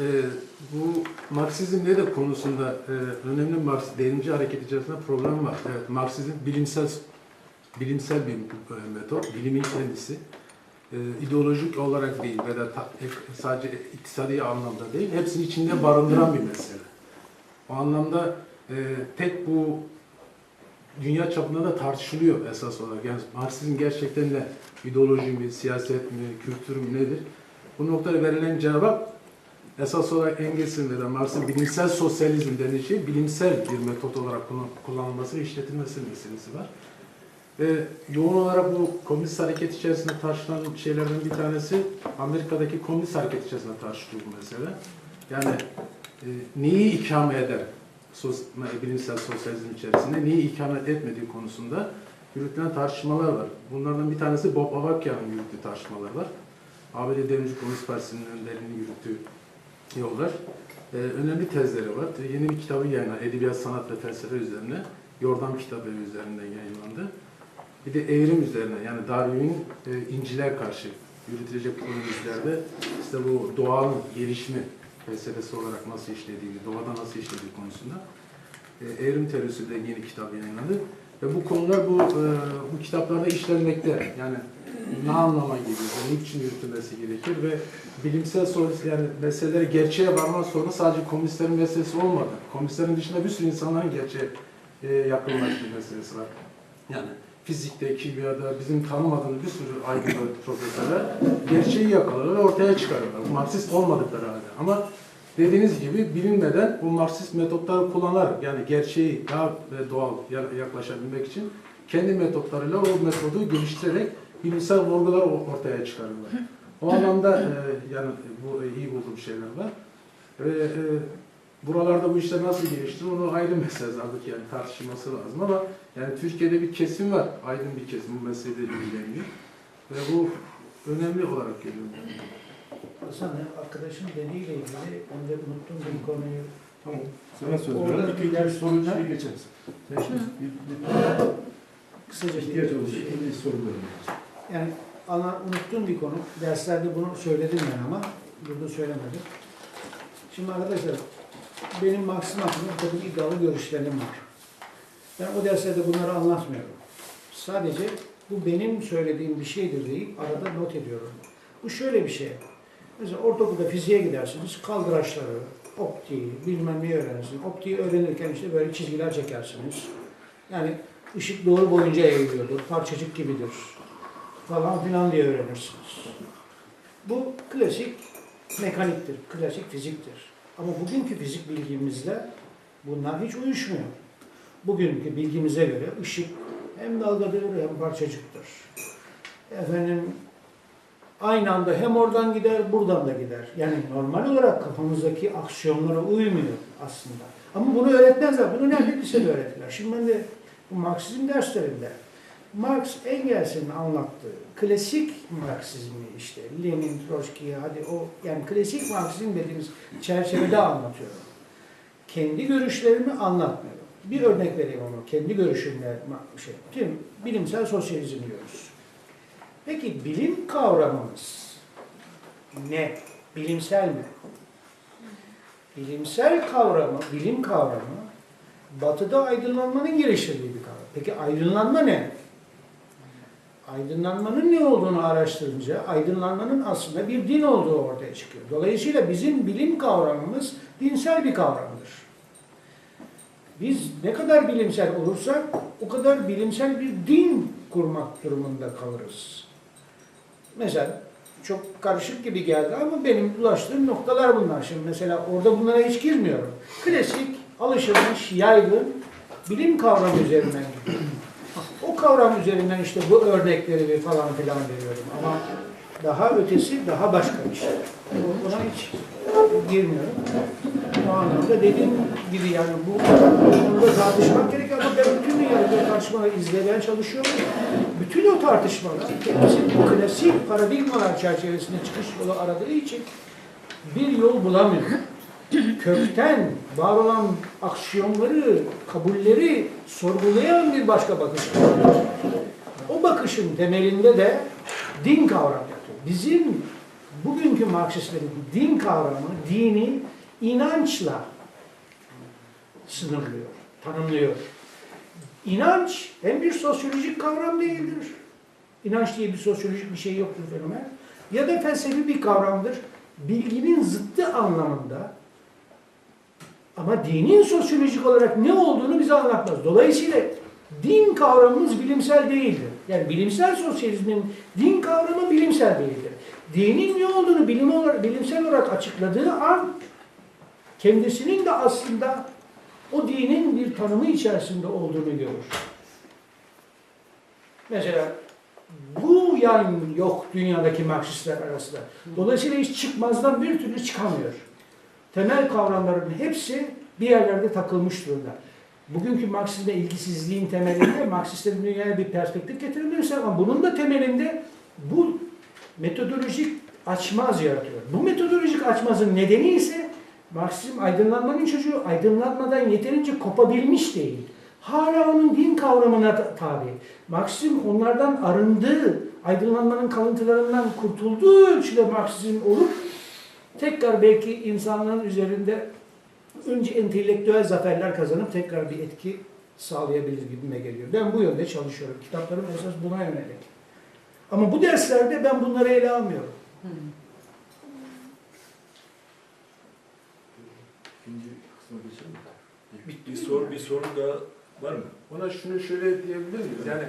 Ee, bu Marksizm nedir konusunda e, önemli Marks, devrimci hareket içerisinde problem var. Evet, Marksizm bilimsel bilimsel bir e, metot, bilimin kendisi. E, ideolojik olarak değil ve de ta- ek- sadece iktisadi anlamda değil, hepsini içinde barındıran bir mesele. O anlamda e, tek bu dünya çapında da tartışılıyor esas olarak. Yani Marksizm gerçekten ne? İdeoloji mi, siyaset mi, kültür mü nedir? Bu noktada verilen cevap esas olarak Engels'in ve de Marx'ın bilimsel sosyalizm denilen şey bilimsel bir metot olarak kullan- kullanılması ve işletilmesi meselesi var. Ve yoğun olarak bu komünist hareket içerisinde tartışılan şeylerden bir tanesi Amerika'daki komünist hareket içerisinde tartışılıyor bu mesele. Yani e, neyi ikame eder sos, bilimsel sosyalizm içerisinde, neyi ikame etmediği konusunda yürütülen tartışmalar var. Bunlardan bir tanesi Bob Avakian'ın yürüttüğü tartışmalar var. ABD Devrimci Komünist Partisi'nin önderliğini yürüttüğü yollar. Ee, önemli tezleri var. Ee, Yeni bir kitabı yayınlandı. Edebiyat, sanat ve felsefe üzerine. Yordam kitabı üzerinden yayınlandı. Bir de evrim üzerine yani Darwin'in e, İncil'e karşı yürütülecek polemizlerde işte bu doğanın gelişimi felsefesi olarak nasıl işlediğini, doğada nasıl işlediği konusunda e, evrim teorisi de yeni kitap yayınlandı. Ve bu konular bu e, bu kitaplarda işlenmekte. Yani ne anlama geliyor, niçin yürütülmesi gerekir ve bilimsel sorusu yani meseleleri gerçeğe varma sorunu sadece komünistlerin meselesi olmadı. Komünistlerin dışında bir sürü insanların gerçeğe e, yakınlaştığı meselesi var. Yani fizikte, kimyada bizim tanımadığımız bir sürü aydınlar, profesörler gerçeği yakalıyorlar ve ortaya çıkarıyorlar. Marksist olmadıkları halde. Ama dediğiniz gibi bilinmeden bu Marksist metotları kullanarak yani gerçeği daha e, doğal ya- yaklaşabilmek için kendi metotlarıyla o metodu geliştirerek bilimsel vurgular ortaya çıkarıyorlar. O anlamda e, yani bu e, iyi bulduğum şeyler var. Ve e, buralarda bu işler nasıl gelişti onu ayrı mesele zaten yani tartışılması lazım ama yani Türkiye'de bir kesim var, aydın bir kesim bu meseleyle ilgileniyor. Ve bu önemli olarak geliyor. Hasan arkadaşın dediğiyle ilgili önce unuttum bir konuyu. Tamam. Sana söz veriyorum. İki, bir- iki soru şey geçeriz. Kısaca ihtiyaç şey- Bir sorularım. Yani unuttuğum bir konu. Derslerde bunu söyledim ben ama burada söylemedim. Şimdi arkadaşlar benim Marksizm hakkında takım iddialı görüşlerim var. Ben o derslerde bunları anlatmıyorum. Sadece bu benim söylediğim bir şeydir deyip arada not ediyorum. Bu şöyle bir şey. Mesela ortaokulda fiziğe gidersiniz, kaldıraçları, optiği, bilmem neyi öğrenirsiniz. Optiği öğrenirken işte böyle çizgiler çekersiniz. Yani ışık doğru boyunca eğiliyordur, parçacık gibidir falan filan diye öğrenirsiniz. Bu klasik mekaniktir, klasik fiziktir. Ama bugünkü fizik bilgimizle bunlar hiç uyuşmuyor. Bugünkü bilgimize göre ışık hem dalgadır hem parçacıktır. Efendim aynı anda hem oradan gider, buradan da gider. Yani normal olarak kafamızdaki aksiyonlara uymuyor aslında. Ama bunu öğretmezler. Bunu nerede lisede öğrettiler. Şimdi ben de bu Marksizm derslerinde Marx Engels'in anlattığı klasik Marksizmi işte Lenin, Trotsky hadi o yani klasik Marksizm dediğimiz çerçevede anlatıyorum. Kendi görüşlerimi anlatmıyorum. Bir örnek vereyim onu. Kendi görüşümle şey. Şimdi bilimsel sosyalizm diyoruz. Peki bilim kavramımız ne? Bilimsel mi? Bilimsel kavramı, bilim kavramı Batı'da aydınlanmanın geliştirdiği bir kavram. Peki aydınlanma ne? Aydınlanmanın ne olduğunu araştırınca aydınlanmanın aslında bir din olduğu ortaya çıkıyor. Dolayısıyla bizim bilim kavramımız dinsel bir kavramdır. Biz ne kadar bilimsel olursak o kadar bilimsel bir din kurmak durumunda kalırız. Mesela çok karışık gibi geldi ama benim ulaştığım noktalar bunlar. Şimdi mesela orada bunlara hiç girmiyorum. Klasik, alışılmış, yaygın bilim kavramı üzerinden gidiyorum. Kavram üzerinden işte bu örnekleri ve falan filan veriyorum. Ama daha ötesi daha başka bir şey. Ona hiç girmiyorum. O anlamda dediğim gibi yani bu konuda tartışmak gerekiyor ama ben bütün dünyada tartışmaları izlemeye çalışıyorum. Bütün o tartışmalar kendisi klasik paradigmalar çerçevesinde çıkış yolu aradığı için bir yol bulamıyor. Kökten var olan aksiyonları, kabulleri sorgulayan bir başka bakış. O bakışın temelinde de din kavramı yatıyor. Bizim bugünkü Marksistlerin din kavramı, dini inançla sınırlıyor, tanımlıyor. İnanç hem bir sosyolojik kavram değildir. İnanç diye bir sosyolojik bir şey yoktur fenomen. Ya da felsefi bir kavramdır. Bilginin zıttı anlamında ama dinin sosyolojik olarak ne olduğunu bize anlatmaz. Dolayısıyla din kavramımız bilimsel değildir. Yani bilimsel sosyalizmin din kavramı bilimsel değildir. Dinin ne olduğunu bilim olarak, bilimsel olarak açıkladığı an kendisinin de aslında o dinin bir tanımı içerisinde olduğunu görür. Mesela bu yan yok dünyadaki Marksistler arasında. Dolayısıyla hiç çıkmazdan bir türlü çıkamıyor. Temel kavramların hepsi bir yerlerde takılmış durumda. Bugünkü Marksizme ilgisizliğin temelinde Marksistlerin dünyaya bir perspektif getirilmesi ama bunun da temelinde bu metodolojik açmaz yaratıyor. Bu metodolojik açmazın nedeni ise Marksizm aydınlanmanın çocuğu aydınlanmadan yeterince kopabilmiş değil. Hala onun din kavramına ta- tabi. Marksizm onlardan arındığı, aydınlanmanın kalıntılarından kurtulduğu ölçüde Marksizm olup tekrar belki insanların üzerinde önce entelektüel zaferler kazanıp tekrar bir etki sağlayabilir gibime geliyor. Ben bu yönde çalışıyorum. Kitaplarım esas buna yönelik. Ama bu derslerde ben bunları ele almıyorum. Geçelim mi? Bir soru, bir soru daha var mı? Ona şunu şöyle diyebilir miyiz? Yani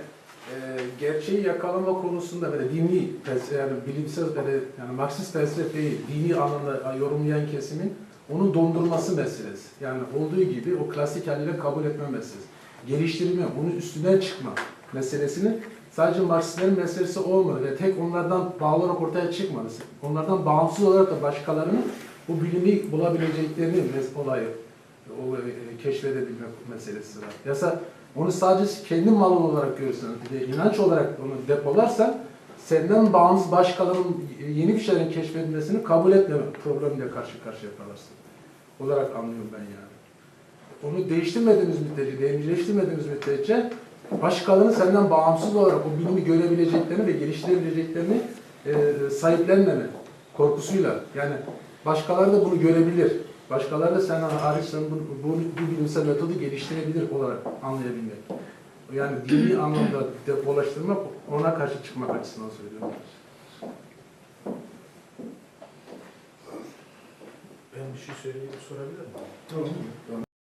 e, gerçeği yakalama konusunda böyle dini yani bilimsel böyle yani Marksist felsefeyi dini anlamda yorumlayan kesimin onun dondurması meselesi. Yani olduğu gibi o klasik haliyle kabul etme meselesi. Geliştirme, bunun üstünden çıkma meselesini sadece Marksistlerin meselesi olmadı ve tek onlardan bağlı olarak ortaya çıkmadı. Onlardan bağımsız olarak da başkalarının bu bilimi bulabileceklerini olayı o e, keşfedebilme meselesi var. Yasa onu sadece kendi malın olarak görürsen, inanç olarak onu depolarsan senden bağımsız başkalarının yeni bir şeylerin keşfedilmesini kabul etmeme problemiyle karşı karşıya kalırsın. Olarak anlıyorum ben yani. Onu değiştirmediğimiz müddetçe, devrimcileştirmediğimiz müddetçe başkalarının senden bağımsız olarak o bilimi görebileceklerini ve geliştirebileceklerini e, sahiplenmeme korkusuyla yani başkaları da bunu görebilir. Başkaları da senden hariç sen bu, bu, bu bilimsel metodu geliştirebilir olarak anlayabilmek. Yani dini anlamda depolaştırmak, ona karşı çıkmak açısından söylüyorum. Ben bir şey söyleyip sorabilir miyim? Tamam.